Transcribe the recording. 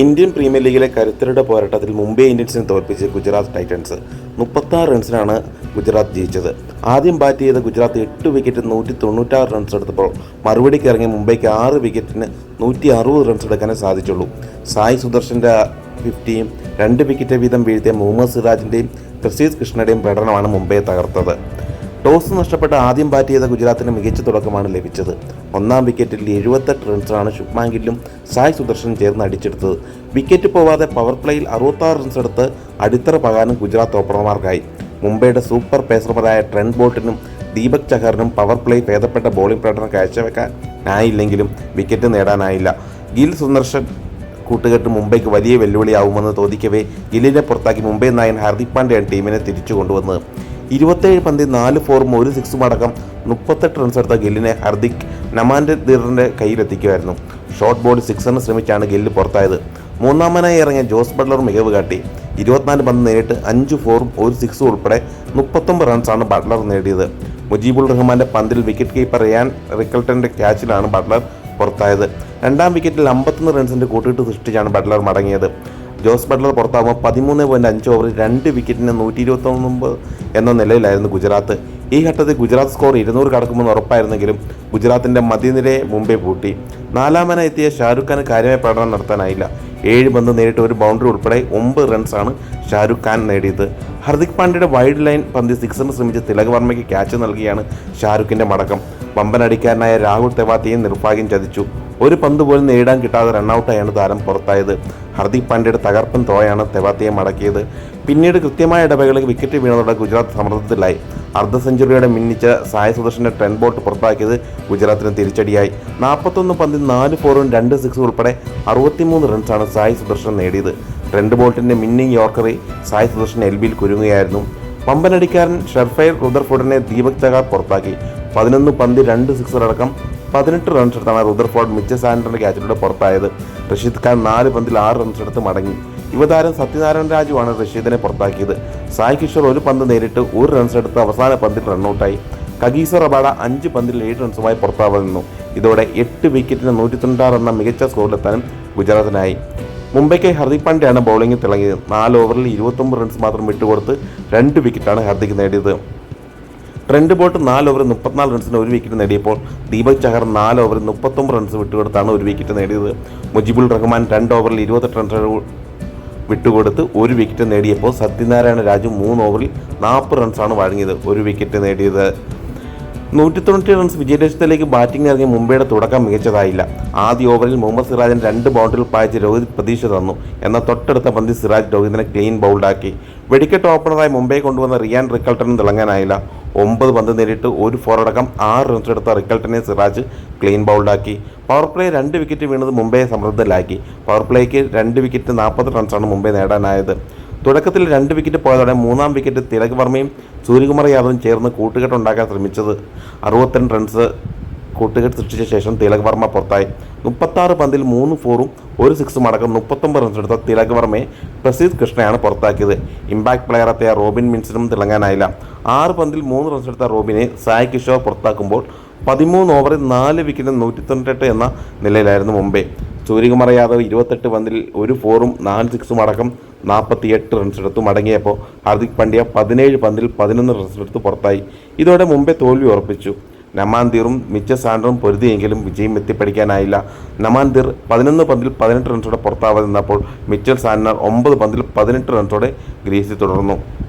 Indian premier ലീഗിലെ കരുത്തരുടെ പോരാട്ടത്തിൽ മുംബൈ ഇന്ത്യൻസിനെ തോൽപ്പിച്ച് ഗുജറാത്ത് ടൈറ്റൻസ് മുപ്പത്താറ് റൺസിനാണ് ഗുജറാത്ത് ജയിച്ചത്. ആദ്യം ബാറ്റ് ചെയ്ത ഗുജറാത്ത് എട്ട് വിക്കറ്റ് നൂറ്റി തൊണ്ണൂറ്റാറ് റൺസ് എടുത്തപ്പോൾ മറുപടിക്ക് ഇറങ്ങിയ മുംബൈക്ക് ആറ് വിക്കറ്റിന് നൂറ്റി അറുപത് റൺസ് എടുക്കാനേ സാധിച്ചുള്ളൂ. സായി സുദർശന്റെ ഫിഫ്റ്റിയും രണ്ട് വിക്കറ്റ് വീതം വീഴ്ത്തിയ മുഹമ്മദ് സിറാജിന്റെയും പ്രസീദ് കൃഷ്ണയുടെയും പ്രകടനമാണ് മുംബൈയെ തകർത്തത്. ടോസ് നഷ്ടപ്പെട്ട ആദ്യം ബാറ്റ് ചെയ്ത ഗുജറാത്തിന് മികച്ച തുടക്കമാണ് ലഭിച്ചത്. ഒന്നാം വിക്കറ്റിൽ എഴുപത്തെട്ട് റൺസാണ് ശുഭ്മാൻ ഗില്ലും സായ് സുദർശനും ചേർന്ന് അടിച്ചെടുത്തത്. വിക്കറ്റ് പോവാതെ പവർ പ്ലേയിൽ അറുപത്താറ് റൺസ് എടുത്ത് അടിത്തറ പകാനും ഗുജറാത്ത് ഓപ്പണർമാർക്കായി മുംബൈയുടെ സൂപ്പർ പേസർമാരായ ട്രെൻഡ് ബോൾട്ടിനും ദീപക് ചഹറിനും പവർ പ്ലേ ഭേദപ്പെട്ട ബോളിംഗ് പ്രകടനം കാഴ്ചവെക്കാനായില്ലെങ്കിലും വിക്കറ്റ് നേടാനായില്ല. ഗിൽ സുദർശൻ കൂട്ടുകെട്ട് മുംബൈക്ക് വലിയ വെല്ലുവിളിയാവുമെന്ന് തോന്നിക്കവേ ഗില്ലിനെ പുറത്താക്കി മുംബൈ നായൻ ഹാർദിക് പാണ്ഡ്യയാണ് ടീമിനെ തിരിച്ചു കൊണ്ടുവന്നത്. ഇരുപത്തേഴ് പന്തി നാല് ഫോറും ഒരു സിക്സും അടക്കം മുപ്പത്തെട്ട് റൺസ് എടുത്ത ഗില്ലിനെ ഹർദിക് നമാന്റെ ദീറിന്റെ കയ്യിലെത്തിക്കുമായിരുന്നു. ഷോർട്ട് ബോൾ സിക്സറിന് ശ്രമിച്ചാണ് ഗില്ല് പുറത്തായത്. മൂന്നാമനായി ഇറങ്ങിയ ജോസ് ബട്ട്ലർ മികവ് കാട്ടി. ഇരുപത്തിനാല് പന്ത് നേരിട്ട് അഞ്ച് ഫോറും ഒരു സിക്സും ഉൾപ്പെടെ മുപ്പത്തൊമ്പത് റൺസാണ് ബട്ട്ലർ നേടിയത്. മുജീബുൾ റഹ്മാന്റെ പന്തിൽ വിക്കറ്റ് കീപ്പർ റിയാൻ റിക്കൽട്ടന്റെ ക്യാച്ചിലാണ് ബട്ട്ലർ പുറത്തായത്. രണ്ടാം വിക്കറ്റിൽ അമ്പത്തൊന്ന് റൺസിന്റെ കൂട്ടിയിട്ട് സൃഷ്ടിച്ചാണ് ബട്ട്ലർ മടങ്ങിയത്. ജോസ് ബട്ട്ലർ പുറത്താകുമ്പോൾ പതിമൂന്ന് പോയിന്റ് അഞ്ച് ഓവറിൽ രണ്ട് വിക്കറ്റിന് നൂറ്റി ഇരുപത്തൊമ്പത് എന്ന നിലയിലായിരുന്നു ഗുജറാത്ത്. ഈ ഘട്ടത്തിൽ ഗുജറാത്ത് സ്കോർ ഇരുന്നൂറ് കടക്കുമെന്ന് ഉറപ്പായിരുന്നെങ്കിലും ഗുജറാത്തിന്റെ മധ്യനിരയെ മുംബൈ പൂട്ടി. നാലാമന എത്തിയ ഷാരൂഖ് ഖാന് കാര്യമായ പ്രകടനം നടത്താനായില്ല. ഏഴ് പന്ത് നേരിട്ട് ഒരു ബൗണ്ടറി ഉൾപ്പെടെ ഒമ്പത് റൺസാണ് ഷാരൂഖ് ഖാൻ നേടിയത്. ഹർദിക് പാണ്ഡ്യയുടെ വൈഡ് ലൈൻ പന്തി സിക്സറിന് ശ്രമിച്ച് തിലക് വർമ്മയ്ക്ക് ക്യാച്ച് നൽകിയാണ് ഷാരൂഖിന്റെ മടക്കം. വമ്പനടിക്കാരനായ രാഹുൽ തെവാത്തിയെ നിർഭാഗ്യം ചതിച്ചു. ഒരു പന്ത് പോലും നേടാൻ കിട്ടാതെ റണ്ണൌട്ടായാണ് താരം പുറത്തായത്. ഹർദിക് പാണ്ഡ്യയുടെ തകർപ്പൻ തോയാണ് തെവാത്തിയെ മടക്കിയത്. പിന്നീട് കൃത്യമായ ഇടവേളയിൽ വിക്കറ്റ് വീണതോടെ ഗുജറാത്ത് സമ്മർദ്ദത്തിലായി. അർദ്ധ സെഞ്ചുറിയുടെ മിന്നിച്ച സായ സുദർശന്റെ ടെൻ ബോട്ട് പുറത്താക്കിയത് ഗുജറാത്തിന് തിരിച്ചടിയായി. നാൽപ്പത്തൊന്ന് പന്തിൽ നാല് ഫോറും രണ്ട് സിക്സും ഉൾപ്പെടെ അറുപത്തിമൂന്ന് റൺസാണ് സായ് സുദർശൻ നേടിയത്. ട്രെൻഡ് ബോൾട്ടിന്റെ മിന്നിങ് യോർക്കറി സായ് സുദർശൻ എൽ ബിയിൽ കുരുങ്ങുകയായിരുന്നു. പമ്പനടിക്കാരൻ ഷെർഫൈർ റുദർഫുഡിനെ ദീപക് ചകാർ പുറത്താക്കി. പതിനൊന്ന് പന്ത് രണ്ട് സിക്സർ അടക്കം പതിനെട്ട് റൺസ് എടുത്താണ് റുദർഫോർഡ് മിച്ച സാൻഡറിന്റെ ക്യാച്ചിലൂടെ പുറത്തായത്. റഷീദ് ഖാൻ നാല് പന്തിൽ ആറ് റൺസ് എടുത്ത് മടങ്ങി. യുവതാരം സത്യനാരായണ രാജുവാണ് റഷീദിനെ പുറത്താക്കിയത്. സായ് കിഷോർ ഒരു പന്ത് നേരിട്ട് ഒരു റൺസ് എടുത്ത് അവസാന പന്തിൽ റണ്ണൌട്ടായി കഗീസ റബാഡ അഞ്ച് പന്തിൽ ഏഴ് റൺസുമായി പുറത്താവാൻ നിന്നു. ഇതോടെ എട്ട് വിക്കറ്റിന് നൂറ്റി തൊണ്ണൂറ്റാറ് എന്ന മികച്ച സ്കോറിലെത്താനും ഗുജറാത്തിനായി. മുംബൈക്ക് ഹർദിക് പാണ്ഡ്യയാണ് ബൗളിംഗിൽ തിളങ്ങിയത്. നാല് ഓവറിൽ ഇരുപത്തൊമ്പത് റൺസ് മാത്രം വിട്ടുകൊടുത്ത് രണ്ട് വിക്കറ്റാണ് ഹർദിക് നേടിയത്. ട്രെൻഡ് ബോട്ട് നാല് ഓവർ മുപ്പത്തിനാല് റൺസിന് ഒരു വിക്കറ്റ് നേടിയപ്പോൾ ദീപക് ചഹർ നാല് ഓവർ മുപ്പത്തൊമ്പത് റൺസ് വിട്ടുകൊടുത്താണ് ഒരു വിക്കറ്റ് നേടിയത്. മുജിബുൾ റഹ്മാൻ രണ്ട് ഓവറിൽ ഇരുപത്തെട്ട് റൺസ് വിട്ടുകൊടുത്ത് ഒരു വിക്കറ്റ് നേടിയപ്പോൾ സത്യനാരായണ രാജു മൂന്ന് ഓവറിൽ നാൽപ്പത് റൺസാണ് വഴങ്ങിയത് ഒരു വിക്കറ്റ് നേടിയത്. നൂറ്റി തൊണ്ണൂറ്റി റൺസ് വിജയലക്ഷ്യത്തിലേക്ക് ബാറ്റിംഗ് ഇറങ്ങിയ മുംബൈയുടെ തുടക്കം മികച്ചതായില്ല. ആദ്യ ഓവറിൽ മുഹമ്മദ് സിറാജൻ രണ്ട് ബൗണ്ടറികൾ പായിച്ച് രോഹിത് പ്രതീക്ഷ തന്നു. എന്നാൽ തൊട്ടടുത്ത പന്തി സിറാജ് രോഹിതിനെ ക്ലീൻ ബൗൾഡാക്കി വെടിക്കെട്ട് ഓപ്പണറായി മുംബൈ കൊണ്ടുവന്ന റിയാൻ റിക്കൾട്ടനും തിളങ്ങാനായില്ല. ഒമ്പത് പന്ത് നേരിട്ട് ഒരു ഫോറടക്കം ആറ് റൺസ് എടുത്ത റിക്കൽട്ടനെ സിറാജ് ക്ലീൻ ബൗൾഡാക്കി പവർ പ്ലേ രണ്ട് വിക്കറ്റ് വീണത് മുംബൈയെ സമൃദ്ധത്തിലാക്കി. പവർ പ്ലേക്ക് രണ്ട് വിക്കറ്റ് നാൽപ്പത് റൺസാണ് മുംബൈ നേടാനായത്. തുടക്കത്തിൽ രണ്ട് വിക്കറ്റ് പോയതോടെ മൂന്നാം വിക്കറ്റ് തിലക് വർമ്മയും സൂര്യകുമാർ യാദവും ചേർന്ന് കൂട്ടുകെട്ടുണ്ടാക്കാൻ ശ്രമിച്ചത്. അറുപത്തിരണ്ട് റൺസ് കൂട്ടുകെട്ട് സൃഷ്ടിച്ച ശേഷം തിലക് വർമ്മ പുറത്തായി. മുപ്പത്താറ് പന്തിൽ മൂന്ന് ഫോറും ഒരു സിക്സും അടക്കം മുപ്പത്തൊമ്പത് റൺസ് എടുത്ത തിലക് വർമ്മയെ പ്രസീദ് കൃഷ്ണയാണ് പുറത്താക്കിയത്. ഇമ്പാക്ട് പ്ലെയർ എത്തിയ റോബിൻ മിൻസിനും തിളങ്ങാനായില്ല. ആറ് പന്തിൽ മൂന്ന് റൺസ് എടുത്ത റോബിനെ സായ് കിഷോർ പുറത്താക്കുമ്പോൾ പതിമൂന്ന് ഓവറിൽ നാല് വിക്കറ്റ് നൂറ്റി തൊണ്ണൂറ്റെട്ട് എന്ന നിലയിലായിരുന്നു മുംബൈ. സൂര്യകുമാർ യാദവ് ഇരുപത്തെട്ട് പന്തിൽ ഒരു ഫോറും നാല് സിക്സും അടക്കം നാൽപ്പത്തിയെട്ട് റൺസ് എടുത്തു മടങ്ങിയപ്പോൾ ഹാർദിക് പാണ്ഡ്യ പതിനേഴ് പന്തിൽ പതിനൊന്ന് റൺസ് എടുത്ത് പുറത്തായി. ഇതോടെ മുംബൈ തോൽവി ഉറപ്പിച്ചു. നമാന്തീറും മിച്ച സാൻഡറും പൊരുതിയെങ്കിലും വിജയം എത്തിപ്പടിക്കാനായില്ല. നമാന്തീർ പതിനൊന്ന് പന്തിൽ പതിനെട്ട് റൺസോടെ പുറത്താവാതെ നിന്നപ്പോൾ മിച്ചൽ സാൻഡർ ഒമ്പത് പന്തിൽ പതിനെട്ട് റൺസോടെ ഗ്രീസിൽ തുടർന്നു.